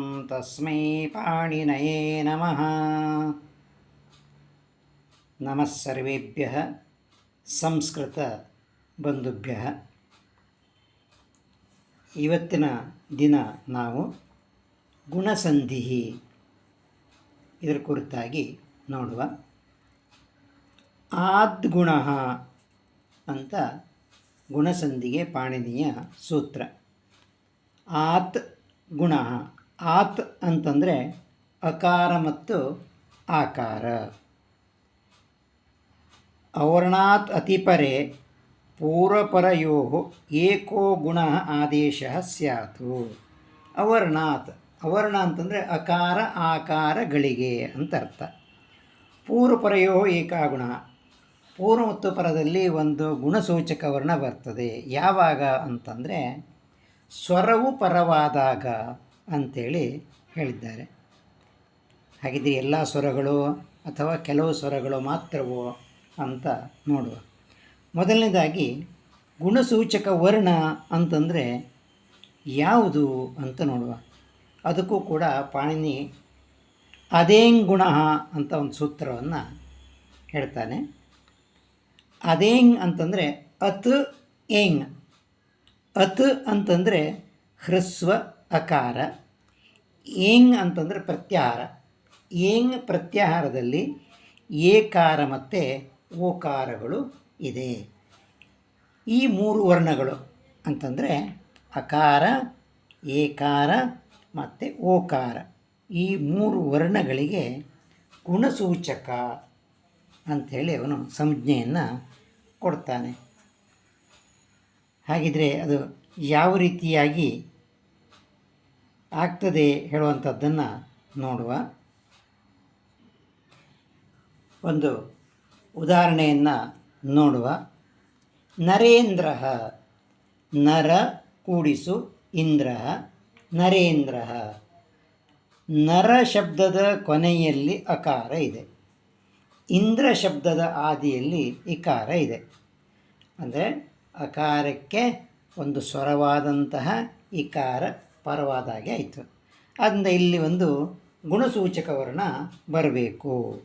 तस्मै पाणिनये नमः नमः सर्वेभ्यः ಸಂಸ್ಕೃತಬಂಧುಭ್ಯಃ ಇವತ್ತಿನ ದಿನ ನಾವು ಗುಣಸಂಧಿ ಇದರ ಕುರಿತಾಗಿ ನೋಡುವ ಆದ್ಗುಣ ಅಂತ ಗುಣಸಂಧಿಗೆ ಪಾಣಿನಿಯ ಸೂತ್ರ ಆತ್ ಗುಣ ಆತ್ ಅಂತಂದರೆ ಅಕಾರ ಮತ್ತು ಆಕಾರ. ಅವರ್ಣಾತ್ ಅತಿಪರೆ ಪೂರ್ವಪರಯೋ ಏಕೋ ಗುಣ ಆದೇಶ ಸ್ಯಾತು. ಅವರ್ಣಾತ್, ಅವರ್ಣ ಅಂತಂದರೆ ಅಕಾರ ಆಕಾರಗಳಿಗೆ ಅಂತ ಅರ್ಥ. ಪೂರ್ವಪರಯೋ ಏಕಾಗುಣ ಪೂರ್ವ ಮತ್ತು ಪರದಲ್ಲಿ ಒಂದು ಗುಣಸೂಚಕ ವರ್ಣ ಬರ್ತದೆ. ಯಾವಾಗ ಅಂತಂದರೆ ಸ್ವರವು ಪರವಾದಾಗ. ಅಂಥೇಳಿ ಹೇಳಿದ್ದಾರೆ. ಹಾಗಿದ್ರೆ ಎಲ್ಲ ಸ್ವರಗಳು ಅಥವಾ ಕೆಲವು ಸ್ವರಗಳು ಮಾತ್ರವೋ ಅಂತ ನೋಡುವ. ಮೊದಲನೇದಾಗಿ ಗುಣಸೂಚಕ ವರ್ಣ ಅಂತಂದರೆ ಯಾವುದು ಅಂತ ನೋಡುವ. ಅದಕ್ಕೂ ಕೂಡ ಪಾಣಿನಿ ಅದೇಂಗ್ ಗುಣ ಅಂತ ಒಂದು ಸೂತ್ರವನ್ನು ಹೇಳ್ತಾನೆ. ಅದೇಂಗ್ ಅಂತಂದರೆ ಅತ್ ಏಂಗ್ ಅತ್ ಅಂತಂದರೆ ಹ್ರಸ್ವ ಅಕಾರ. ಏಂಗ್ ಅಂತಂದರೆ ಪ್ರತ್ಯಾಹಾರ. ಏಂಗ್ ಪ್ರತ್ಯಾಹಾರದಲ್ಲಿ ಏಕಾರ ಮತ್ತು ಓಕಾರಗಳು ಇದೆ. ಈ ಮೂರು ವರ್ಣಗಳು ಅಂತಂದರೆ ಅಕಾರ, ಏಕಾರ ಮತ್ತು ಓಕಾರ. ಈ ಮೂರು ವರ್ಣಗಳಿಗೆ ಗುಣಸೂಚಕ ಅಂಥೇಳಿ ಅವನು ಸಂಜ್ಞೆಯನ್ನು ಕೊಡ್ತಾನೆ. ಹಾಗಿದ್ರೆ ಅದು ಯಾವ ರೀತಿಯಾಗಿ ಆಗ್ತದೆ ಹೇಳುವಂಥದ್ದನ್ನು ನೋಡುವ ಒಂದು ಉದಾಹರಣೆಯನ್ನು ನೋಡುವ. ನರೇಂದ್ರ, ನರ ಕೂಡಿಸು ಇಂದ್ರ, ನರೇಂದ್ರ, ನರ ಶಬ್ದದ ಕೊನೆಯಲ್ಲಿ ಅಕಾರ ಇದೆ. ಇಂದ್ರ ಶಬ್ದದ ಆದಿಯಲ್ಲಿ ಇಕಾರ ಇದೆ. ಅಂದರೆ ಅಕಾರಕ್ಕೆ ಒಂದು ಸ್ವರವಾದಂತಹ ಇಕಾರ ಪರವಾದಾಗೆ ಆಯಿತು. ಆದ್ದರಿಂದ ಇಲ್ಲಿ ಒಂದು ಗುಣಸೂಚಕ ವರ್ಣ ಬರಬೇಕು.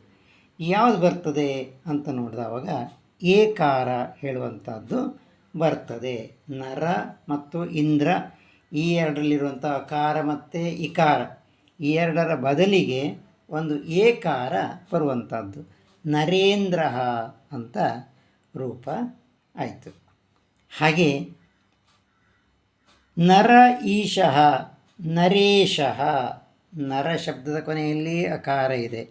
ಯಾವುದು ಬರ್ತದೆ ಅಂತ ನೋಡಿದವಾಗ ಏಕಾರ ಹೇಳುವಂಥದ್ದು ಬರ್ತದೆ. ನರ ಮತ್ತು ಇಂದ್ರ ಈ ಎರಡರಲ್ಲಿರುವಂಥ ಅಕಾರ ಮತ್ತು ಇಕಾರ. ಈ ಎರಡರ ಬದಲಿಗೆ ಒಂದು ಏಕಾರ ಬರುವಂಥದ್ದು. ನರೇಂದ್ರ ಅಂತ ರೂಪ ಆಯಿತು. ಹಾಗೆ ನರ ಈಶಃ, ನರೇಶಃ. ನರ ಶಬ್ದದ ಕೊನೆಯಲ್ಲಿ ಅಕಾರ ಇದೆ.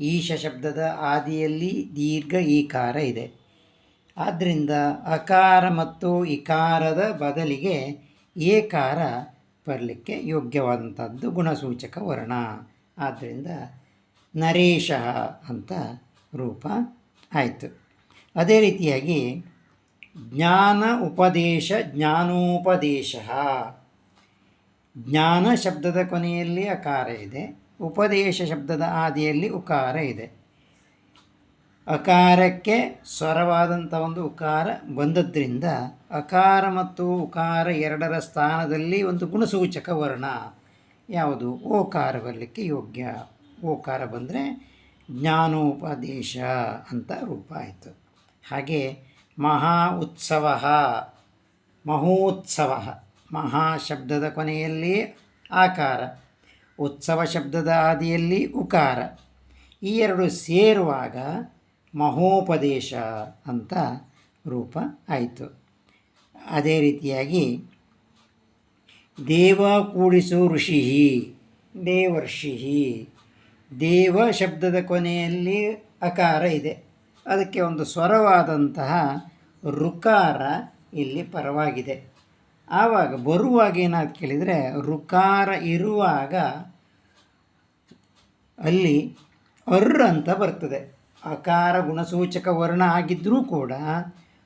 ಈಶ ಶಬ್ದದ ಆದಿಯಲ್ಲಿ ದೀರ್ಘ ಈಕಾರ ಇದೆ. ಆದ್ದರಿಂದ ಅಕಾರ ಮತ್ತು ಇಕಾರದ ಬದಲಿಗೆ ಏಕಾರ ಬರಲಿಕ್ಕೆ ಯೋಗ್ಯವಾದಂಥದ್ದು ಗುಣಸೂಚಕ ವರ್ಣ. ಆದ್ದರಿಂದ ನರೇಶ ಅಂತ ರೂಪ ಆಯಿತು. ಅದೇ ರೀತಿಯಾಗಿ ಜ್ಞಾನ ಉಪದೇಶ ಜ್ಞಾನೋಪದೇಶ. ಜ್ಞಾನ ಶಬ್ದದ ಕೊನೆಯಲ್ಲಿ ಅಕಾರ ಇದೆ, ಉಪದೇಶ ಶಬ್ದದ ಆದಿಯಲ್ಲಿ ಉಕಾರ ಇದೆ. ಅಕಾರಕ್ಕೆ ಸ್ವರವಾದಂಥ ಒಂದು ಉಕಾರ ಬಂದದ್ರಿಂದ ಅಕಾರ ಮತ್ತು ಉಕಾರ ಎರಡರ ಸ್ಥಾನದಲ್ಲಿ ಒಂದು ಗುಣಸೂಚಕ ವರ್ಣ, ಯಾವುದು? ಓಕಾರ ಬರಲಿಕ್ಕೆ ಯೋಗ್ಯ. ಓಕಾರ ಬಂದರೆ ಜ್ಞಾನೋಪದೇಶ ಅಂತ ರೂಪ ಆಯಿತು. ಹಾಗೆ ಮಹಾ ಉತ್ಸವ. ಮಹೋತ್ಸವ. ಮಹಾ ಶಬ್ದದ ಕೊನೆಯಲ್ಲಿ ಆಕಾರ. ಉತ್ಸವ ಶಬ್ದದ ಆದಿಯಲ್ಲಿ ಉಕಾರ. ಈ ಎರಡು ಸೇರುವಾಗ ಮಹೋಪದೇಶ ಅಂತ ರೂಪ ಆಯಿತು. ಅದೇ ರೀತಿಯಾಗಿ ದೇವ ಕೂಡಿಸು ಋಷಿ ದೇವರ್ಷಿ ದೇವ ಶಬ್ದದ ಕೊನೆಯಲ್ಲಿ ಅಕಾರ ಇದೆ. ಅದಕ್ಕೆ ಒಂದು ಸ್ವರವಾದಂತಹ ಋಕಾರ ಇಲ್ಲಿ ಪರವಾಗಿದೆ. ಆವಾಗ ಬರುವಾಗ ಏನಾದ್ರು ಕೇಳಿದರೆ ಋಕಾರ ಇರುವಾಗ ಅಲ್ಲಿ ಅರ್ ಅಂತ ಬರ್ತದೆ. ಅಕಾರ ಗುಣಸೂಚಕ ವರ್ಣ ಆಗಿದ್ದರೂ ಕೂಡ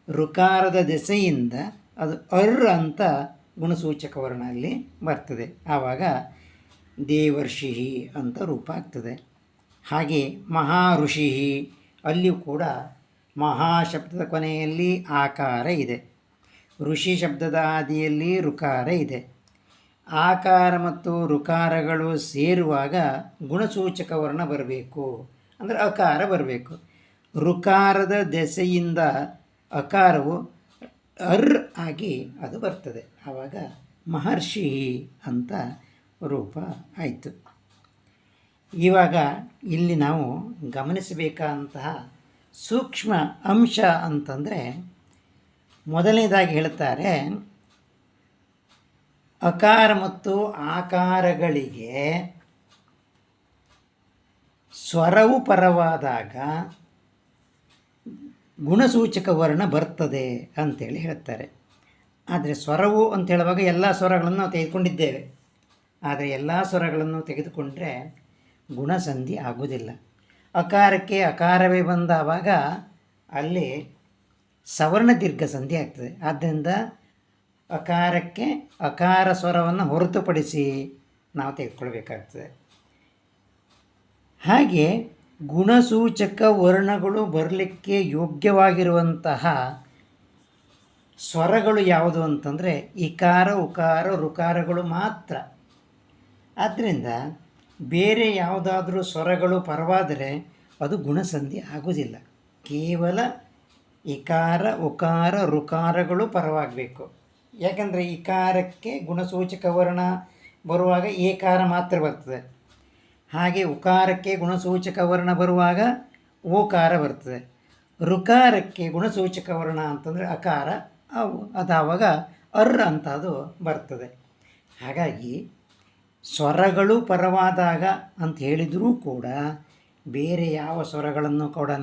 ಋಕಾರದ ದೆಸೆಯಿಂದ ಅದು ಅರ್ ಅಂತ ಗುಣಸೂಚಕ ವರ್ಣ ಅಲ್ಲಿ ಬರ್ತದೆ. ಆವಾಗ ದೇವರ್ಷಿ ಅಂತ ರೂಪ ಆಗ್ತದೆ. ಹಾಗೆ ಮಹಾ ಅಲ್ಲಿಯೂ ಕೂಡ ಮಹಾಶಬ್ದದ ಕೊನೆಯಲ್ಲಿ ಆಕಾರ ಇದೆ. ಋಷಿ ಶಬ್ದದ ಆದಿಯಲ್ಲಿ ಋಕಾರ ಇದೆ. ಆಕಾರ ಮತ್ತು ಋಕಾರಗಳು ಸೇರುವಾಗ ಗುಣಸೂಚಕ ವರ್ಣ ಬರಬೇಕು. ಅಂದರೆ ಅಕಾರ ಬರಬೇಕು. ಋಕಾರದ ದೆಸೆಯಿಂದ ಅಕಾರವು ಅರ್ ಆಗಿ ಅದು ಬರ್ತದೆ. ಆವಾಗ ಮಹರ್ಷಿ ಅಂತ ರೂಪ ಆಯಿತು. ಇವಾಗ ಇಲ್ಲಿ ನಾವು ಗಮನಿಸಬೇಕಾದಂತಹ ಸೂಕ್ಷ್ಮ ಅಂಶ ಅಂತಂದರೆ ಮೊದಲನೇದಾಗಿ ಹೇಳ್ತಾರೆ, ಅಕಾರ ಮತ್ತು ಆಕಾರಗಳಿಗೆ ಸ್ವರವು ಪರವಾದಾಗ ಗುಣಸೂಚಕ ವರ್ಣ ಬರ್ತದೆ ಅಂತೇಳಿ ಹೇಳ್ತಾರೆ. ಆದರೆ ಸ್ವರವು ಅಂತ ಹೇಳುವಾಗ ಎಲ್ಲ ಸ್ವರಗಳನ್ನು ನಾವು ತೆಗೆದುಕೊಂಡಿದ್ದೇವೆ. ಆದರೆ ಎಲ್ಲ ಸ್ವರಗಳನ್ನು ತೆಗೆದುಕೊಂಡ್ರೆ ಗುಣಸಂಧಿ ಆಗುವುದಿಲ್ಲ. ಅಕಾರಕ್ಕೆ ಅಕಾರವೇ ಬಂದಾವಾಗ ಅಲ್ಲಿ ಸವರ್ಣ ದೀರ್ಘ ಸಂಧಿ ಆಗ್ತದೆ. ಆದ್ದರಿಂದ ಅಕಾರಕ್ಕೆ ಅಕಾರ ಸ್ವರವನ್ನು ಹೊರತುಪಡಿಸಿ ನಾವು ತೆಗೆದುಕೊಳ್ಬೇಕಾಗ್ತದೆ ಹಾಗೆ ಗುಣಸೂಚಕ ವರ್ಣಗಳು ಬರಲಿಕ್ಕೆ ಯೋಗ್ಯವಾಗಿರುವಂತಹ ಸ್ವರಗಳು ಯಾವುದು ಅಂತಂದರೆ ಇಕಾರ, ಉಕಾರ, ಋಕಾರಗಳು ಮಾತ್ರ. ಆದ್ದರಿಂದ ಬೇರೆ ಯಾವುದಾದ್ರೂ ಸ್ವರಗಳು ಪರವಾದರೆ ಅದು ಗುಣಸಂಧಿ ಆಗುವುದಿಲ್ಲ. ಕೇವಲ ಇಕಾರ, ಉಕಾರ, ಋಕಾರಗಳು ಪರವಾಗಬೇಕು. ಯಾಕಂದರೆ ಇಕಾರಕ್ಕೆ ಗುಣಸೂಚಕ ವರ್ಣ ಬರುವಾಗ ಏಕಾರ ಮಾತ್ರ ಬರ್ತದೆ. ಹಾಗೆ ಉಕಾರಕ್ಕೆ ಗುಣಸೂಚಕ ವರ್ಣ ಬರುವಾಗ ಓಕಾರ ಬರ್ತದೆ. ಋಕಾರಕ್ಕೆ ಗುಣಸೂಚಕ ವರ್ಣ ಅಂತಂದರೆ ಅಕಾರ, ಅವು, ಅದಾವಾಗ ಅರ್ ಅಂತ ಅದು ಬರ್ತದೆ. ಹಾಗಾಗಿ ಸ್ವರಗಳು ಪರವಾದಾಗ ಅಂತ ಹೇಳಿದರೂ ಕೂಡ ಬೇರೆ ಯಾವ ಸ್ವರಗಳನ್ನು ಕೂಡ